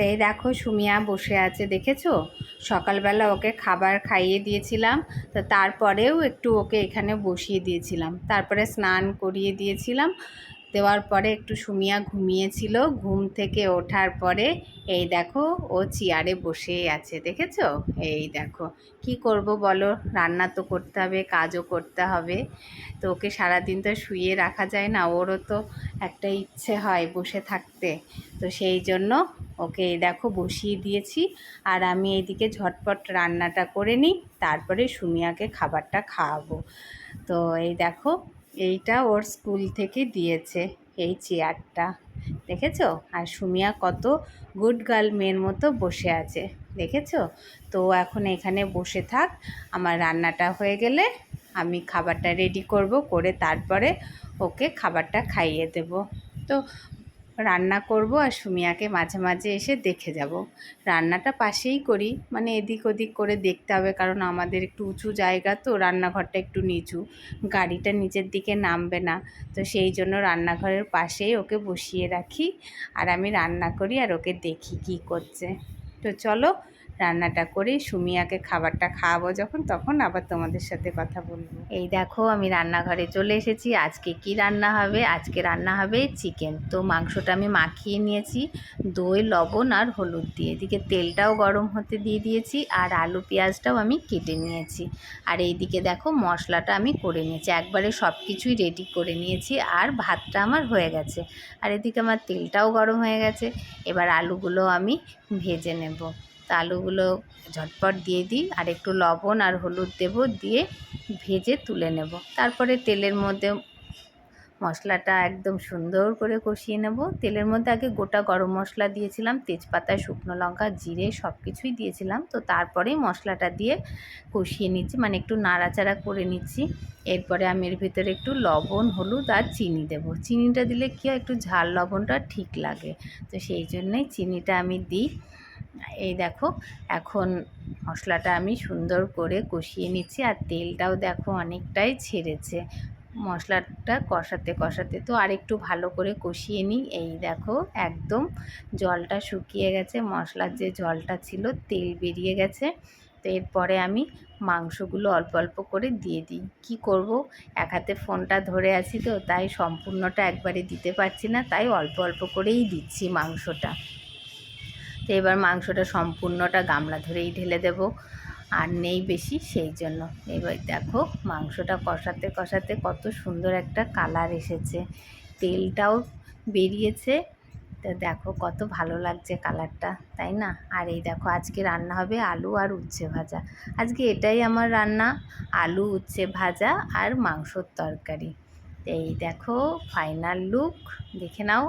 তো এই দেখো সুমিয়া বসে আছে, দেখেছ? সকালবেলা ওকে খাবার খাইয়ে দিয়েছিলাম, তো তারপরেও একটু ওকে এখানে বসিয়ে দিয়েছিলাম। তারপরে স্নান করিয়ে দিয়েছিলাম দেওয়ার পরে একটু সুমিয়া ঘুমিয়েছিল। ঘুম থেকে ওঠার পরে, এই দেখো, ও চেয়ারে বসেই আছে, দেখেছ? এই দেখো, কি করব বলো? রান্না তো করতে হবে, কাজও করতে হবে। তো ওকে সারাদিন তো শুয়ে রাখা যায় না, ওরও তো একটা ইচ্ছে হয় বসে থাকতে। তো সেই জন্য ওকে এই দেখো বসিয়ে দিয়েছি। আর আমি এইদিকে ঝটপট রান্নাটা করে নিই, তারপরে সুমিয়াকে খাবারটা খাওয়াবো। তো এই দেখো এইটা ওর স্কুল থেকে দিয়েছে, এই চেয়ারটা। দেখেছ? আর সুমিয়া কত গুড গার্ল মেয়ের মতো বসে আছে, দেখেছ? তো এখন এখানে বসে থাক, আমার রান্নাটা হয়ে গেলে আমি খাবারটা রেডি করব, করে তারপরে ওকে খাবারটা খাইয়ে দেব। তো রান্না করব আর সুমিয়াকে মাঝে মাঝে এসে দেখে যাব। রান্নাটা পাশেই করি মানে এদিক ওদিক করে দেখতে হবে, কারণ আমাদের একটু উঁচু জায়গা তো, রান্নাঘরটা একটু নিচু। গাড়িটা নিচের দিকে নামবে না, তো সেই জন্য রান্নাঘরের পাশেই ওকে বসিয়ে রাখি, আর আমি রান্না করি আর ওকে দেখি কি করছে। তো চলো রান্নাটা করে সুমিয়াকে খাবারটা খাওয়াবো যখন, তখন আবার তোমাদের সাথে কথা বলব। এই দেখো, আমি রান্নাঘরে চলে এসেছি। আজকে কি রান্না হবে? আজকে রান্না হবে চিকেন। তো মাংসটা আমি মাখিয়ে নিয়েছি, দই, লবণ আর হলুদ দিয়ে। এদিকে তেলটাও গরম হতে দিয়ে দিয়েছি আর আলু পেঁয়াজটাও আমি কেটে নিয়েছি। আর এইদিকে দেখো, মশলাটা আমি করে নিয়েছি। একবারে সব কিছুই রেডি করে নিয়েছি আর ভাতটা আমার হয়ে গেছে। আর এদিকে আমার তেলটাও গরম হয়ে গেছে। এবার আলুগুলো আমি ভেজে নেব। তা আলুগুলো ঝটপট দিয়ে দিই আর একটু লবণ আর হলুদ দেব দিয়ে ভেজে তুলে নেব। তারপরে তেলের মধ্যে মশলাটা একদম সুন্দর করে কষিয়ে নেব। তেলের মধ্যে আগে গোটা গরম মশলা দিয়েছিলাম, তেজপাতা, শুকনো লঙ্কা, জিরে সব কিছুই দিয়েছিলাম। তো তারপরেই মশলাটা দিয়ে কষিয়ে নিচ্ছি মানে একটু নাড়াচাড়া করে নিচ্ছি। এরপরে আমি এর ভিতরে একটু লবণ, হলুদ আর চিনি দেব। চিনিটা দিলে কি হয়, একটু ঝাল লবণটা ঠিক লাগে। তো সেই জন্যই চিনিটা আমি দিই। এই দেখো, এখন মশলাটা আমি সুন্দর করে কষিয়ে নিচ্ছি আর তেলটাও দেখো অনেকটাই ছেড়েছে। মশলাটা কষাতে কষাতে তো আর একটু ভালো করে কষিয়ে নিই। এই দেখো, একদম জলটা শুকিয়ে গেছে, মশলার যে জলটা ছিল তেল বেরিয়ে গেছে। তো এরপরে আমি মাংসগুলো অল্প অল্প করে দিয়ে দিই। কি করব? এক হাতে ফোনটা ধরে আছি তো, তাই সম্পূর্ণটা একবারে দিতে পারছি না, তাই অল্প অল্প করেই দিচ্ছি মাংসটা। তো এবার মাংসটা সম্পূর্ণটা গামলা ধরেই ঢেলে দেব। আর নেই বেশি, সেই জন্য। এবার দেখো মাংসটা কষাতে কষাতে কত সুন্দর একটা কালার এসেছে। তেলটাও বেরিয়েছে। তো দেখো কত ভালো লাগছে কালারটা, তাই না? আর এই দেখো আজকে রান্না হবে আলু আর উচ্ছে ভাজা। আজকে এটাই আমার রান্না, আলু, উচ্ছে ভাজা আর মাংসর তরকারি। এই দেখো ফাইনাল লুক দেখে নাও।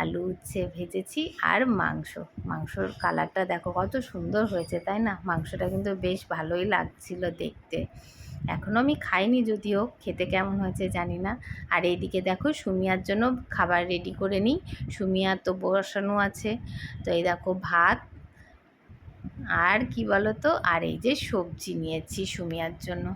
আলু উচ্ছে ভেজেছি আর মাংস। মাংসর কালারটা দেখো, কত সুন্দর হয়েছে, তাই না? মাংসটা কিন্তু বেশ ভালোই লাগছিল দেখতে। এখনও আমি খাইনি যদিও, খেতে কেমন হয়েছে জানি না। আর এইদিকে দেখো, সুমিয়ার জন্য খাবার রেডি করে নিই। সুমিয়া তো বসানো আছে। তো এই দেখো, ভাত আর কি বলো তো আর এই যে সবজি নিয়েছি সুমিয়ার জন্য।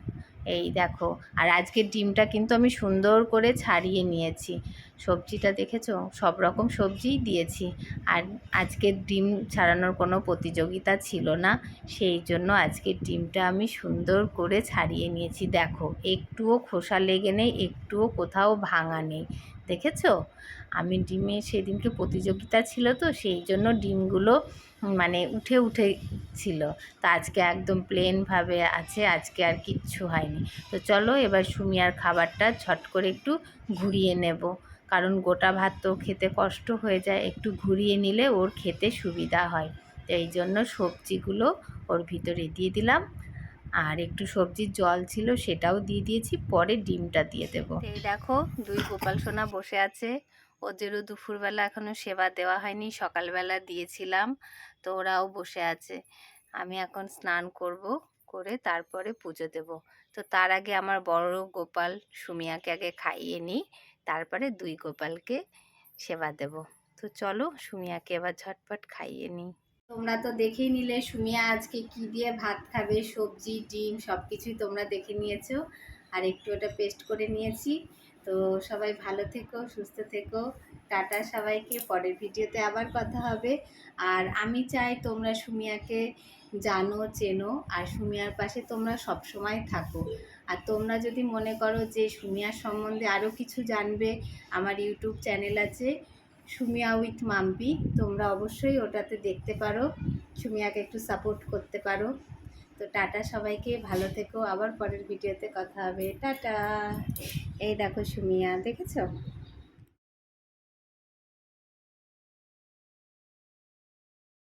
এই দেখো। আর আজকের ডিমটা কিন্তু আমি সুন্দর করে ছাড়িয়ে নিয়েছি। সবজিটা দেখেছ? সব রকম সবজিই দিয়েছি। আর আজকের ডিম ছাড়ানোর কোনো প্রতিযোগিতা ছিল না। সেই জন্য আজকের ডিমটা আমি সুন্দর করে ছাড়িয়ে নিয়েছি। দেখো, একটুও খোসা লেগে নেই, একটুও কোথাও ভাঙা নেই। দেখেছ? আমি ডিমে সেদিনকে প্রতিযোগিতা ছিল তো, সেই জন্য ডিমগুলো মানে উঠে উঠে ছিল তো আজকে একদম প্লেনভাবে আছে, আজকে আর কিচ্ছু হয়নি। তো চলো এবার সুমিয়ার খাবারটা ছট করে একটু ঘুরিয়ে নেব। কারণ গোটা ভাত তো খেতে কষ্ট হয়ে যায়, একটু ঘুরিয়ে নিলে ওর খেতে সুবিধা হয়। তো এই জন্য সবজিগুলো ওর ভিতরে দিয়ে দিলাম। আর একটু সবজির জল ছিল সেটাও দিয়ে দিয়েছি, পরে ডিমটা দিয়ে দেবো। এই দেখো, দুই গোপাল সোনা বসে আছে। ওদেরও দুপুরবেলা এখনও সেবা দেওয়া হয়নি, সকালবেলা দিয়েছিলাম, তো ওরাও বসে আছে। আমি এখন স্নান করব, করে তারপরে পুজো দেব। তো তার আগে আমার বড় গোপাল সুমিয়াকে আগে খাইয়ে নিই, তারপরে দুই গোপালকে সেবা দেব। তো চলো সুমিয়াকে এবার ঝটপট খাইয়ে নিই। তোমরা তো দেখেই নিলে সুমিয়া আজকে কি দিয়ে ভাত খাবে, সবজি, ডিম সব কিছুই তোমরা দেখে নিয়েছো। আর একটু ওটা পেস্ট করে নিয়েছি। তো সবাই ভালো থেকো, সুস্থ থেকো। টাটা সবাইকে, পরের ভিডিওতে আবার কথা হবে। আর আমি চাই তোমরা সুমিয়াকে জানো, চেনো, আর সুমিয়ার পাশে তোমরা সব সময় থাকো। আর তোমরা যদি মনে করো যে সুমিয়ার সম্বন্ধে আরও কিছু জানবে, আমার ইউটিউব চ্যানেল আছে, সুমিয়া উইথ মাম্পি, তোমরা অবশ্যই ওটাতে দেখতে পারো। সুমিয়াকে একটু সাপোর্ট করতে পারো। তো টাটা সবাইকে, ভালো থেকো, আবার পরের ভিডিওতে কথা হবে। টাটা। এই দেখো সুমিয়া, দেখেছ?